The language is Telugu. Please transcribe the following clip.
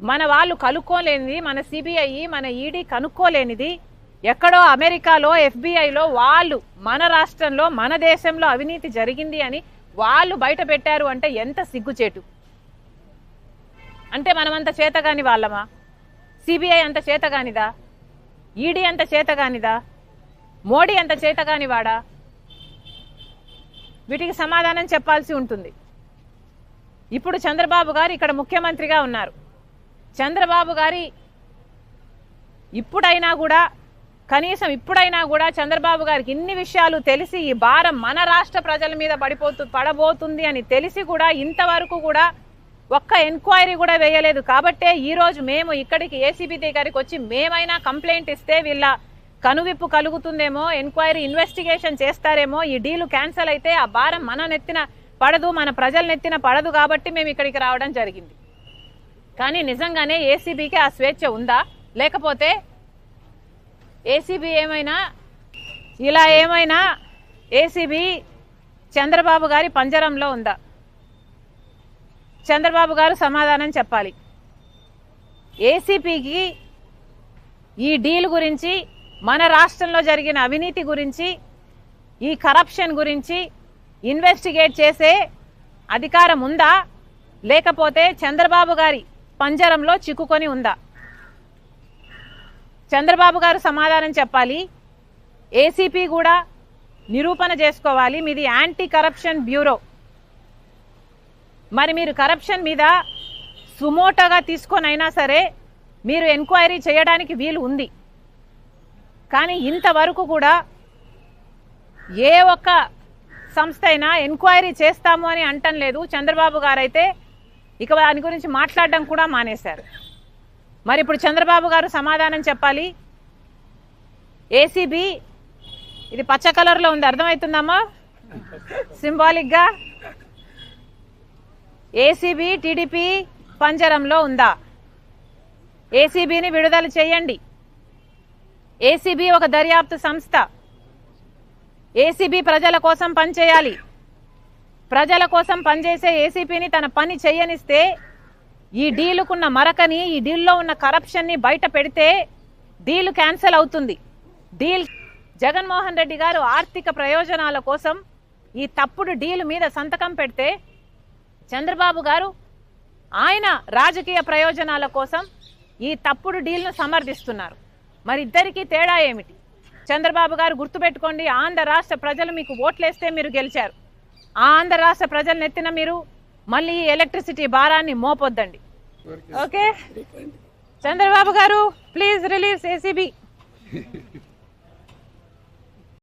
మన వాళ్ళు కనుక్కోలేనిది మన సిబిఐ మన ఈడీ కనుక్కోలేనిది. ఎక్కడో అమెరికాలో ఎఫ్బిఐలో వాళ్ళు మన రాష్ట్రంలో మన దేశంలో అవినీతి జరిగింది అని వాళ్ళు బయట పెట్టారు అంటే ఎంత సిగ్గుచేటు? అంటే మనమంత చేతగాని వాళ్ళమా? సిబిఐ అంత చేతగానిదా? ఈడీ అంత చేతగానిదా? మోడీ అంత చేతగాని వాడా? వీటికి సమాధానం చెప్పాల్సి ఉంటుంది. ఇప్పుడు చంద్రబాబు గారు ఇక్కడ ముఖ్యమంత్రిగా ఉన్నారు. చంద్రబాబు గారి ఇప్పుడైనా కూడా కనీసం ఇప్పుడైనా కూడా చంద్రబాబు గారికి ఇన్ని విషయాలు తెలిసి ఈ భారం మన రాష్ట్ర ప్రజల మీద పడిపోతు పడబోతుంది అని తెలిసి కూడా ఇంతవరకు కూడా ఒక్క ఎంక్వైరీ కూడా వేయలేదు. కాబట్టే ఈ రోజు మేము ఇక్కడికి ఏసీబీ దగ్గరికి వచ్చి మేమైనా కంప్లైంట్ ఇస్తే వీళ్ళ కనువిప్పు కలుగుతుందేమో ఎంక్వైరీ ఇన్వెస్టిగేషన్ చేస్తారేమో ఈ డీలు క్యాన్సిల్ అయితే ఆ భారం మన నెత్తిన పడదు మన ప్రజల నెత్తిన పడదు కాబట్టి మేము ఇక్కడికి రావడం జరిగింది. కానీ నిజంగానే ఏసీబీకి ఆ స్వేచ్ఛ ఉందా? లేకపోతే ఏసీబీ ఏమైనా ఇలా ఏమైనా ఏసీబీ చంద్రబాబు గారి పంజరంలో ఉందా? చంద్రబాబు గారు సమాధానం చెప్పాలి. ఏసీపీకి ఈ డీల్ గురించి మన రాష్ట్రంలో జరిగిన అవినీతి గురించి ఈ కరప్షన్ గురించి ఇన్వెస్టిగేట్ చేసే అధికారం ఉందా? లేకపోతే చంద్రబాబు గారి పంజరంలో చిక్కుకొని ఉందా? చంద్రబాబు గారు సమాధానం చెప్పాలి. ఏసీపీ కూడా నిరూపణ చేసుకోవాలి. మీది యాంటీ కరప్షన్ బ్యూరో. మరి మీరు కరప్షన్ మీద సుమోటోగా తీసుకొనైనా సరే మీరు ఎంక్వైరీ చేయడానికి వీలు ఉంది. కానీ ఇంతవరకు కూడా ఏ ఒక్క సంస్థ అయినా ఎంక్వైరీ చేస్తాము అని అంటం లేదు. చంద్రబాబు గారు అయితే ఇక దాని గురించి మాట్లాడడం కూడా మానేశారు. మరి ఇప్పుడు చంద్రబాబు గారు సమాధానం చెప్పాలి? ఏసీబీ ఇది పచ్చ కలర్లో ఉంది అర్థమవుతుందమ్మా? సింబాలిక్గా? ఏసీబీ టీడీపీ పంజరంలో ఉందా? ఏసీబీని విడుదల చేయండి. ఏసీబీ ఒక దర్యాప్తు సంస్థ. ఏసీబీ ప్రజల కోసం పనిచేయాలి. ప్రజల కోసం పనిచేసే ఏసీపీని తన పని చేయనిస్తే ఈ డీలుకున్న మరకని ఈ డీల్లో ఉన్న కరప్షన్ని బయట పెడితే డీల్ క్యాన్సిల్ అవుతుంది. డీల్ జగన్మోహన్ రెడ్డి గారు ఆర్థిక ప్రయోజనాల కోసం ఈ తప్పుడు డీల్ మీద సంతకం పెడితే చంద్రబాబు గారు ఆయన రాజకీయ ప్రయోజనాల కోసం ఈ తప్పుడు డీల్ను సమర్థిస్తున్నారు. మరి ఇద్దరికీ తేడా ఏమిటి? చంద్రబాబు గారు గుర్తుపెట్టుకోండి ఆంధ్ర రాష్ట్ర ప్రజలు మీకు ఓట్లేస్తే మీరు గెలిచారు. ఆంధ్ర రాష్ట్ర ప్రజలు నెత్తిన మీరు మళ్ళీ ఈ ఎలక్ట్రిసిటీ భారాన్ని మోపొద్దండి. ఓకే? చంద్రబాబు గారు ప్లీజ్ రిలీజ్ ఏసీబీ